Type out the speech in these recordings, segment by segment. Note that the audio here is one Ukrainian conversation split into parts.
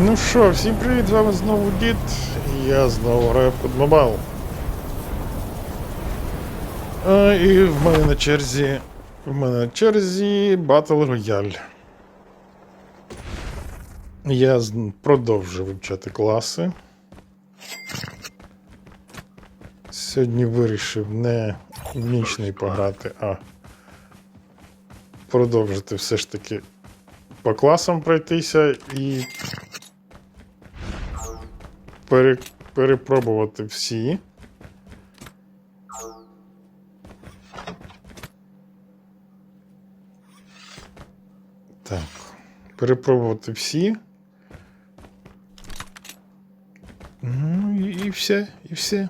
Ну що, всім привіт, з вами знову Дід. І я знову граю в Mobile. А, і в мене на черзі. В мене на черзі Battle Royale. Я продовжую вивчати класи. Сьогодні вирішив не в нічний пограти, а продовжити все ж таки по класам пройтися і пере, перепробувати всі. Так. Перепробувати всі. Ну і, і все, і все.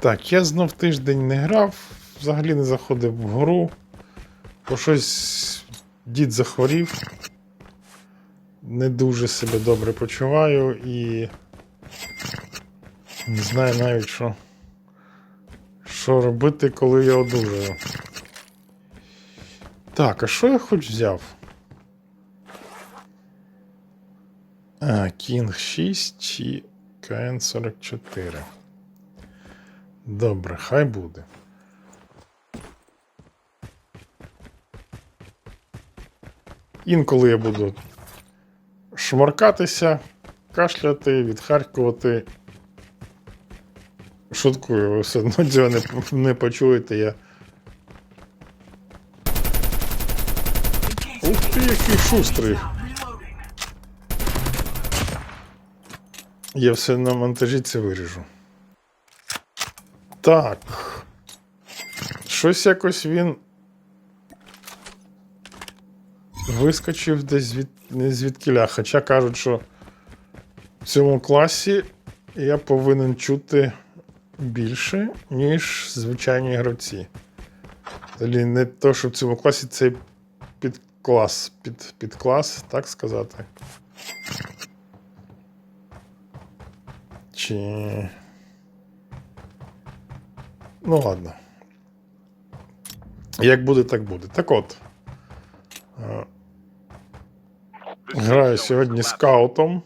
Так, я знов тиждень не грав, взагалі не заходив в гру. Бо щось дід захворів. Не дуже себе добре почуваю і не знаю навіть, що, що робити, коли я одужаю. Так, а що я хоч взяв? А, Кінг 6 чи КН 44. Добре, хай буде. Інколи я буду шмаркатися, кашляти, відхаркувати. Шуткую, ви все одно цього не, не почуєте. Я. Ух ти, який шустрий. Я все на монтажі це виріжу. Так. Щось якось він. Вискочив десь звід... не звідкіля. Хоча кажуть, що в цьому класі я повинен чути більше, ніж звичайні гравці. Взагалі, не то, що в цьому класі це підклас, під, підклас, так сказати. Чи. Ну ладно. Як буде, так буде. Так от. Граю сьогодні скаутом.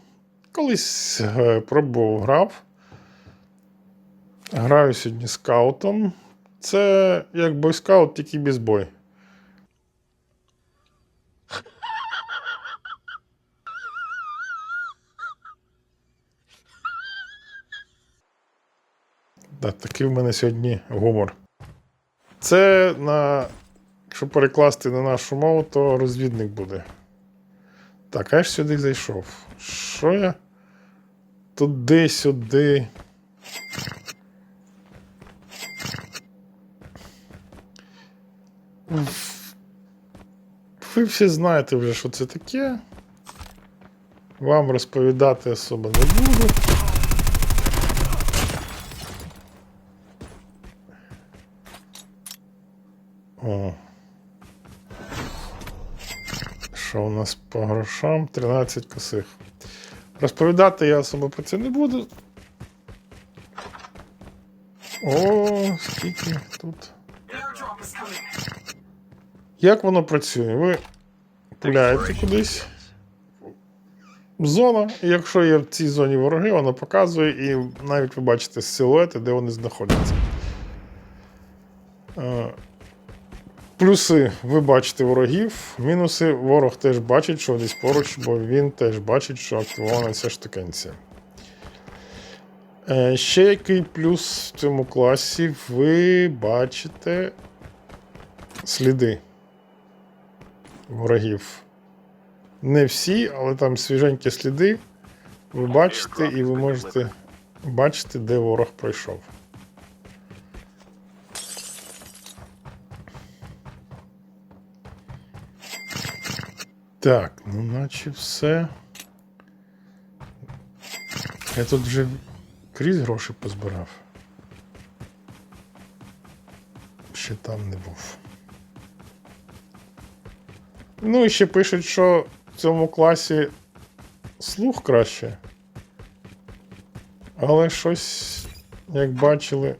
Колись е, пробував грав. Граю сьогодні скаутом. Це як бойскаут, тільки без бой. Да, такий в мене сьогодні гумор. Це на. Якщо перекласти на нашу мову, то розвідник буде. Так, а я ж сюди зайшов. Що я? Туди, сюди. Ви всі знаєте вже, що це таке. Вам розповідати особо не буду. О. Що у нас по грошам? 13 косих. Розповідати я особо про це не буду. О, скільки тут. Як воно працює? Ви пуляєте кудись. Зона, і якщо є в цій зоні вороги, воно показує, і навіть ви бачите силуети, де вони знаходяться. Плюси ви бачите ворогів, мінуси ворог теж бачить, що десь поруч, бо він теж бачить, що активована ця штукенція. Е, Ще який плюс в цьому класі, ви бачите сліди ворогів. Не всі, але там свіженькі сліди. Ви бачите, і ви можете бачити, де ворог пройшов. Так, ну наче все. Я тут вже крізь гроші позбирав. Ще там не був. Ну і ще пишуть, що в цьому класі слух краще. Але щось, як бачили,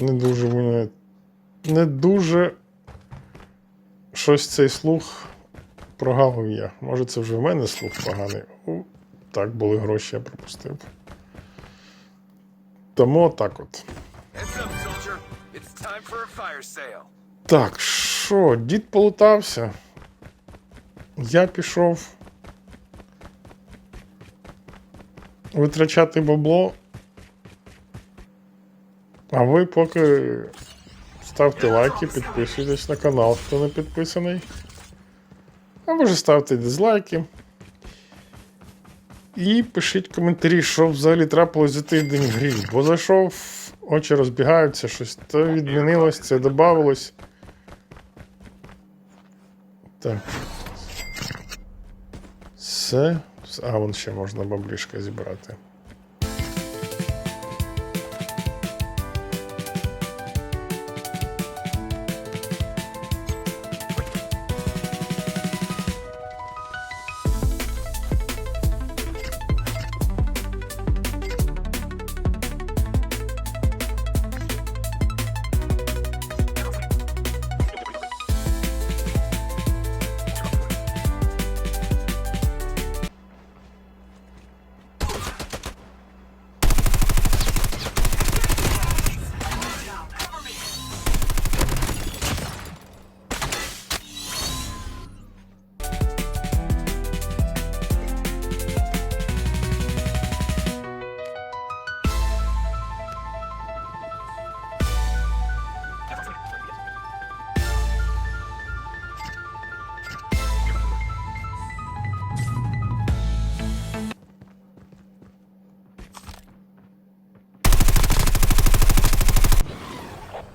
не дуже мене. Не дуже щось цей слух прогавив я. Може, це вже в мене слух поганий. У, так, були гроші, я пропустив. Тому так от. Так, що, дід полутався. Я пішов витрачати бабло. А ви поки ставте лайки, підписуйтесь на канал, хто не підписаний. Або ж ставте дизлайки. І пишіть коментарі, що взагалі трапилось за тиждень грі. Бо зайшов, очі розбігаються, щось то відмінилось, це додавалось. Так. Все. А, вон ще можна баблішка зібрати.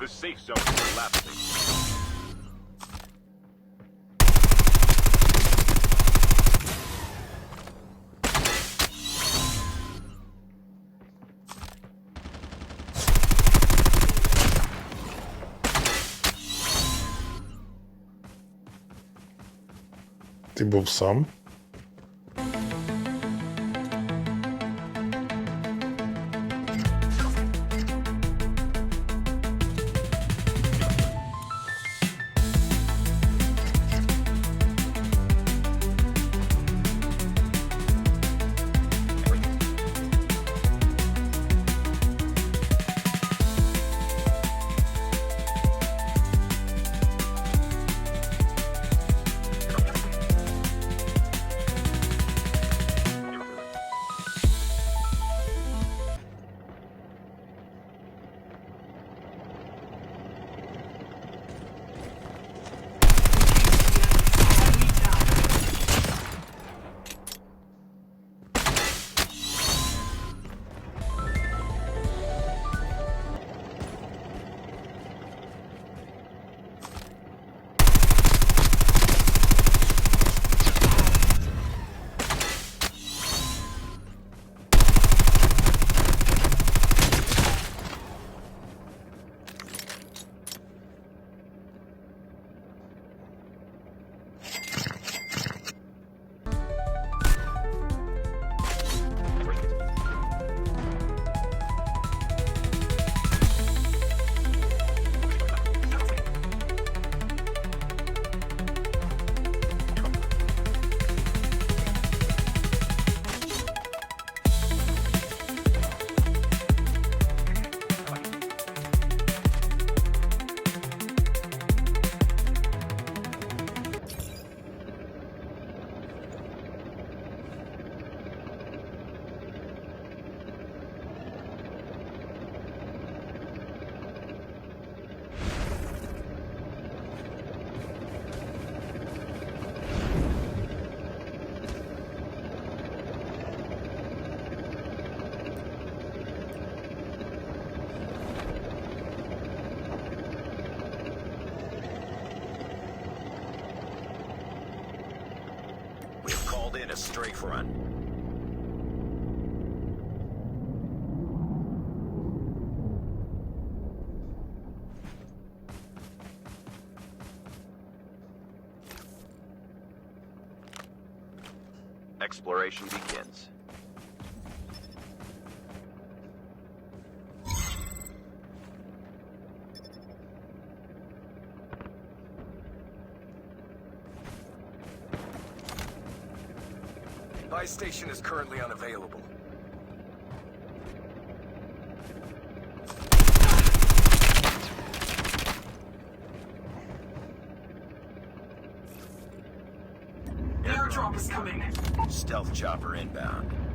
safe zone is collapsing. Ти був сам. straight front. Exploration begins. Airdrop is coming. Stealth chopper inbound.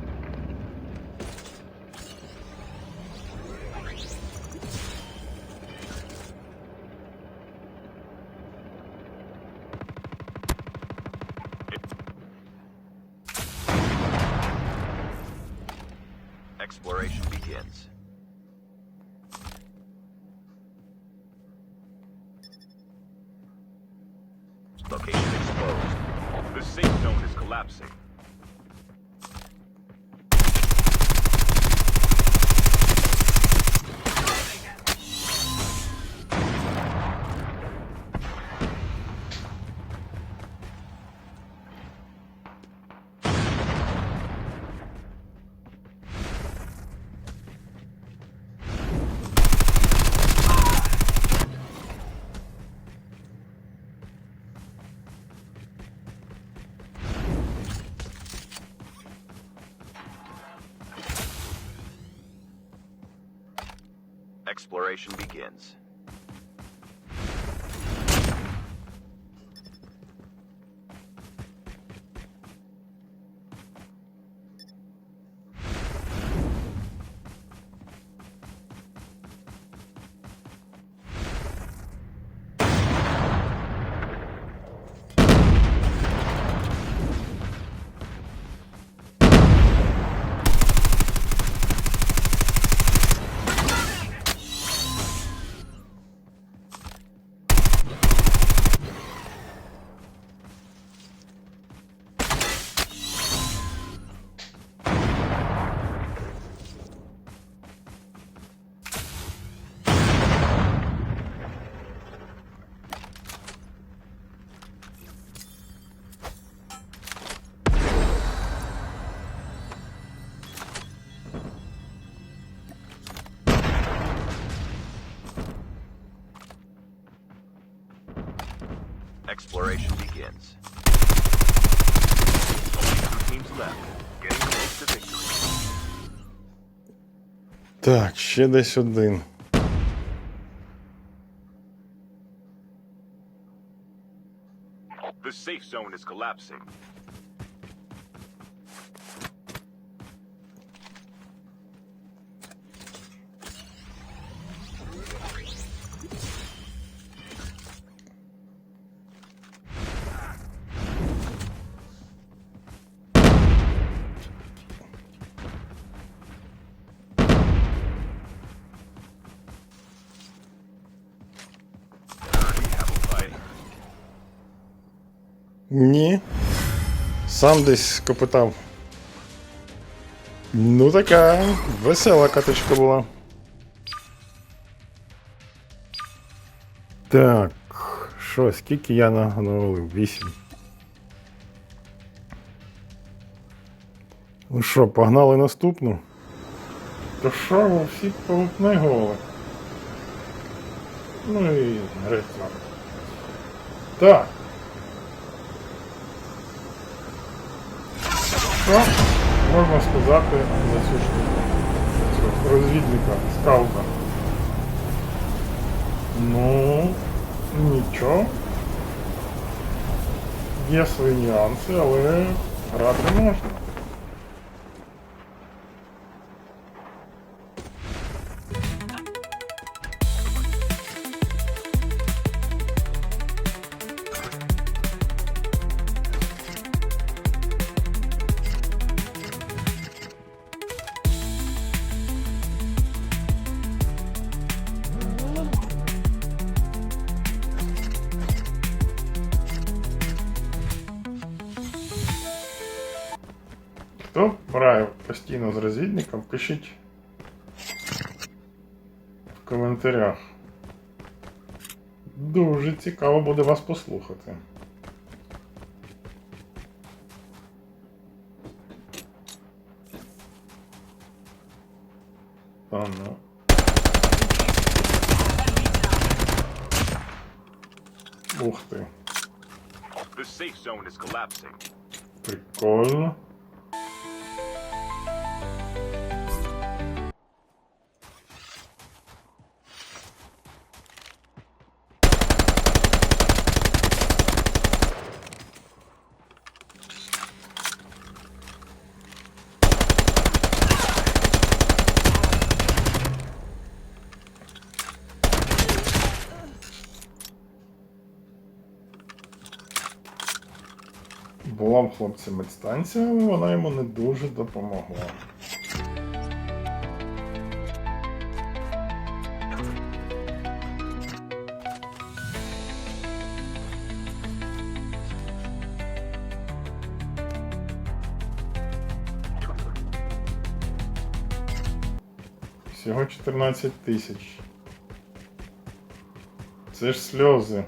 Exploration begins. Exploration begins. Only two teams left. Getting close to victory. Так, ще десь один. The safe zone is collapsing. Ні. Сам десь копитав. Ну така весела каточка була. Так. Що, скільки я навалив? Вісім. Ну що, погнали наступну? То що ви всі полупне голи? Ну і грець. Так. Що можна сказати за цю штуку? Розвідника, скаута? Ну, нічого. Є свої нюанси, але грати можна. Хто грає постійно з розвідником, пишіть в коментарях. Дуже цікаво буде вас послухати. Та ну. Ух ти, прикольно. Була в хлопця медстанція, вона йому не дуже допомогла. Всього 14 тисяч. Це ж сльози.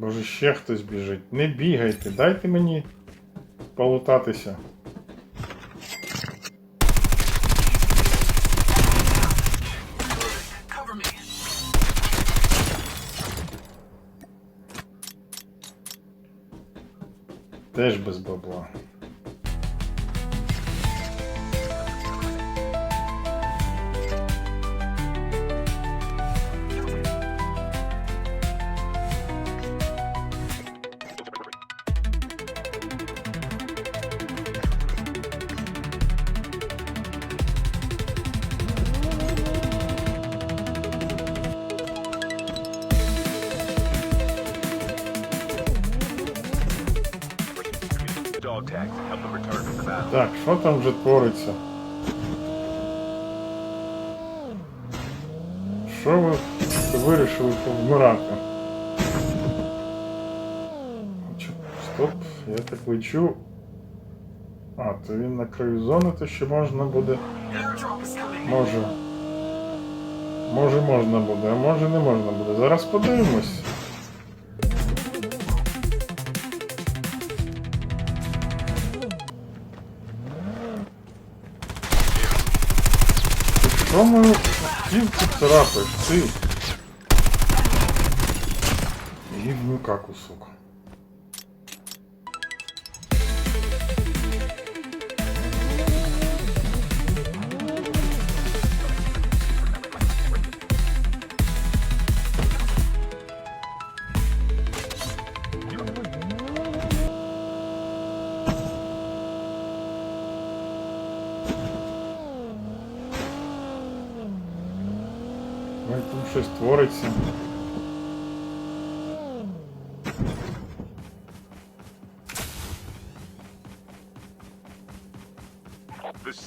Боже, ще хтось біжить. Не бігайте, дайте мені полутатися. Теж без бабла. Що там вже твориться? Що ви вирішили повмирати? Стоп, я так лечу. А, то він на краю зони, то ще можна буде. Може. Може можна буде, а може не можна буде. Зараз подивимось. Що мою ківку царапаєш, ти? Гівнюка каку, Ой,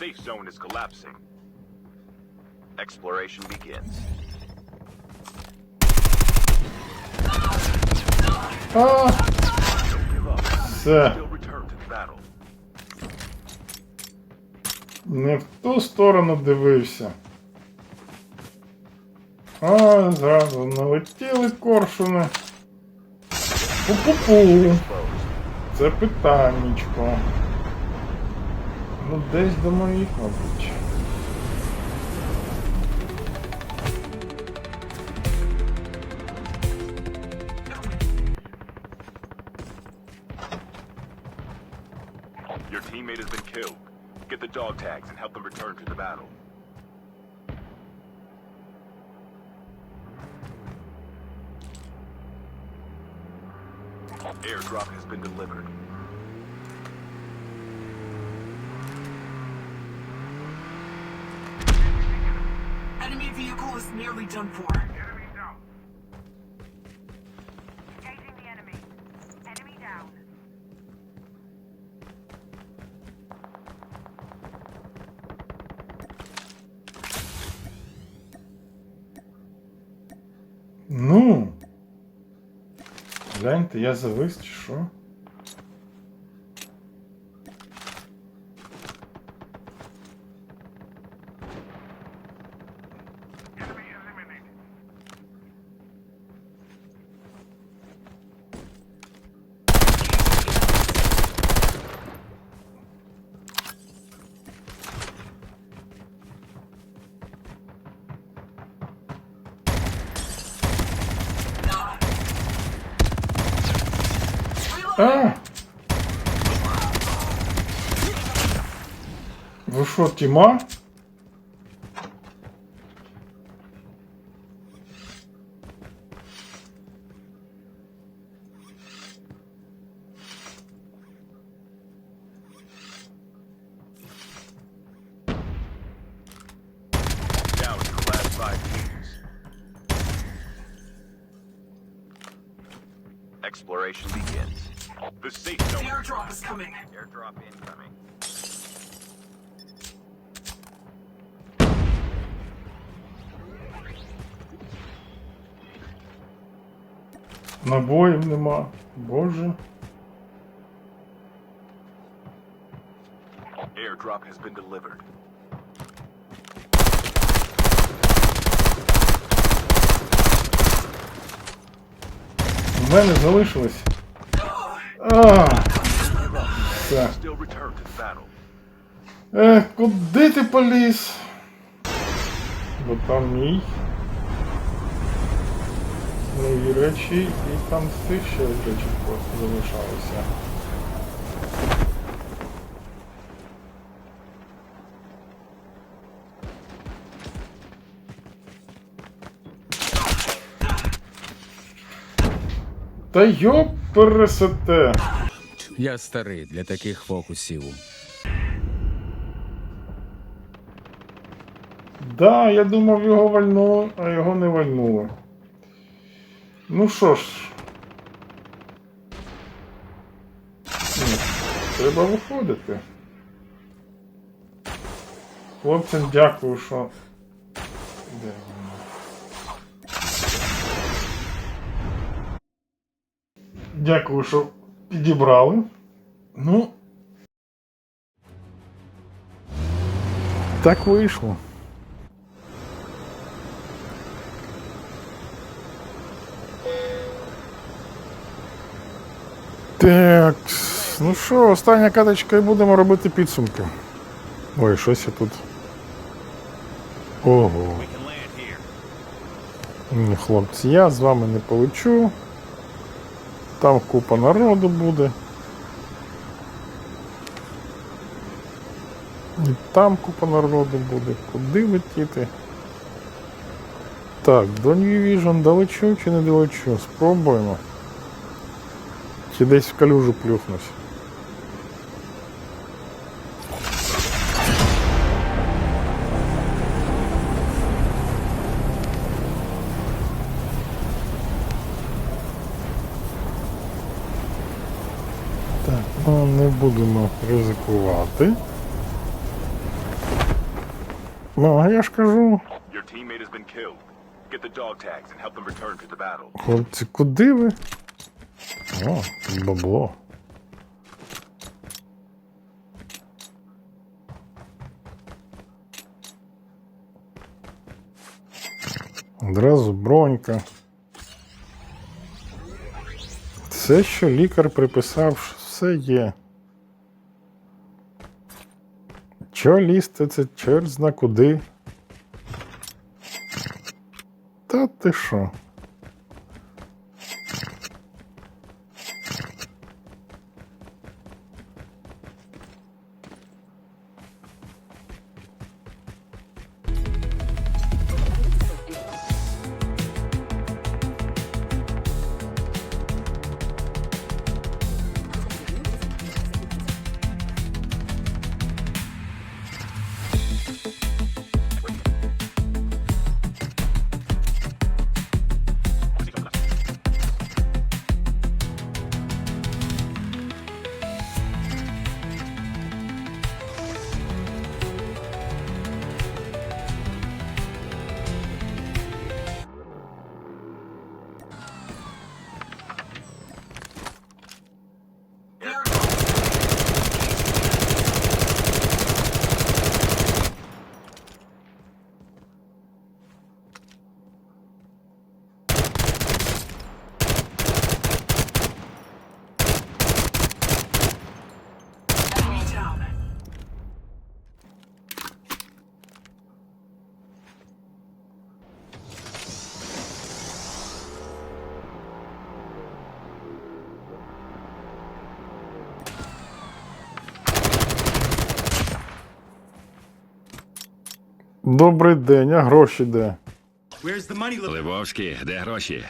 safe zone is collapsing. Exploration begins. А! Give up. Все. Still return to the battle. Не в ту сторону дивився. А, зразу налетіли коршуни. Пу-пу-пу. Це питаннячко. Ну, десь до моїх, мабуть. Your teammate has been killed. Get the dog tags and help them return to the battle. Airdrop has been delivered. Enemy vehicle is nearly done for. Engaging the enemy. Enemy down. Ну. Гляньте, я завис чи що? Teams. Exploration begins. The safe The zone. airdrop is coming. Airdrop incoming. Набоїв нема. Боже. Airdrop has been delivered. У мене залишилось. А, все. Still return to battle. Ех, куди ти поліз? Бо там мій. Мої речі і там з тих ще речі просто залишалися. Та йоп пересете. Я старий для таких фокусів. Да, я думав його вальнуло, а його не вальнуло. Ну що ж. Треба виходити. Хлопцям дякую, що. Де? Дякую, що підібрали. Ну. Так вийшло. Так, ну що, остання каточка і будемо робити підсумки. Ой, щось я тут. Ого. Хлопці, я з вами не полечу. Там купа народу буде. І там купа народу буде. Куди летіти? Так, до New Vision долечу чи не долечу? Спробуємо. Чи десь в калюжу плюхнусь. Так, ну не будемо ризикувати. Ну, а я ж кажу, хлопці, куди ви? О, бабло. Одразу бронька. Все, що лікар приписав, все є. Чо лізти, це черт зна куди. Та ти що? Добрий день, а гроші де? Левовський, де гроші?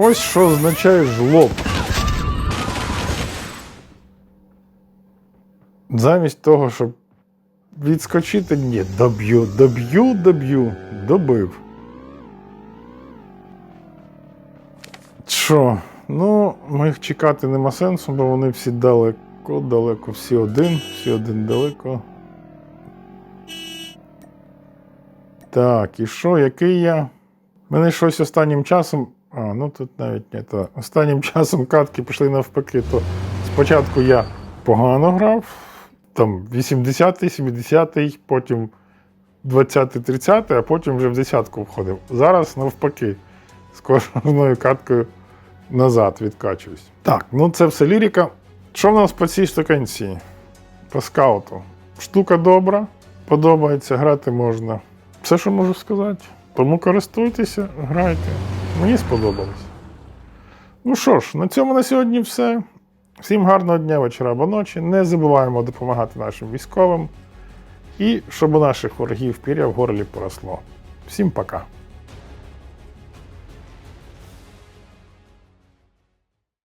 Ось що означає жлоб. Замість того, щоб відскочити, ні, доб'ю, доб'ю, доб'ю, добив. Що? Ну, моїх чекати нема сенсу, бо вони всі далеко, далеко, всі один, всі один далеко. Так, і що, який я? Мене щось останнім часом. А, ну тут навіть не то. Останнім часом катки пішли навпаки. То спочатку я погано грав, там 80-й, 70-й, потім 20-й, 30-й, а потім вже в десятку входив. Зараз навпаки. З кожною каткою назад відкачуюсь. Так, ну це все лірика. Що в нас по цій штукенції? По скауту. Штука добра, подобається, грати можна. Все, що можу сказати. Тому користуйтеся, грайте. Мені сподобалось. Ну що ж, на цьому на сьогодні все. Всім гарного дня, вечора або ночі. Не забуваємо допомагати нашим військовим. І щоб у наших ворогів пір'я в горлі поросло. Всім пока.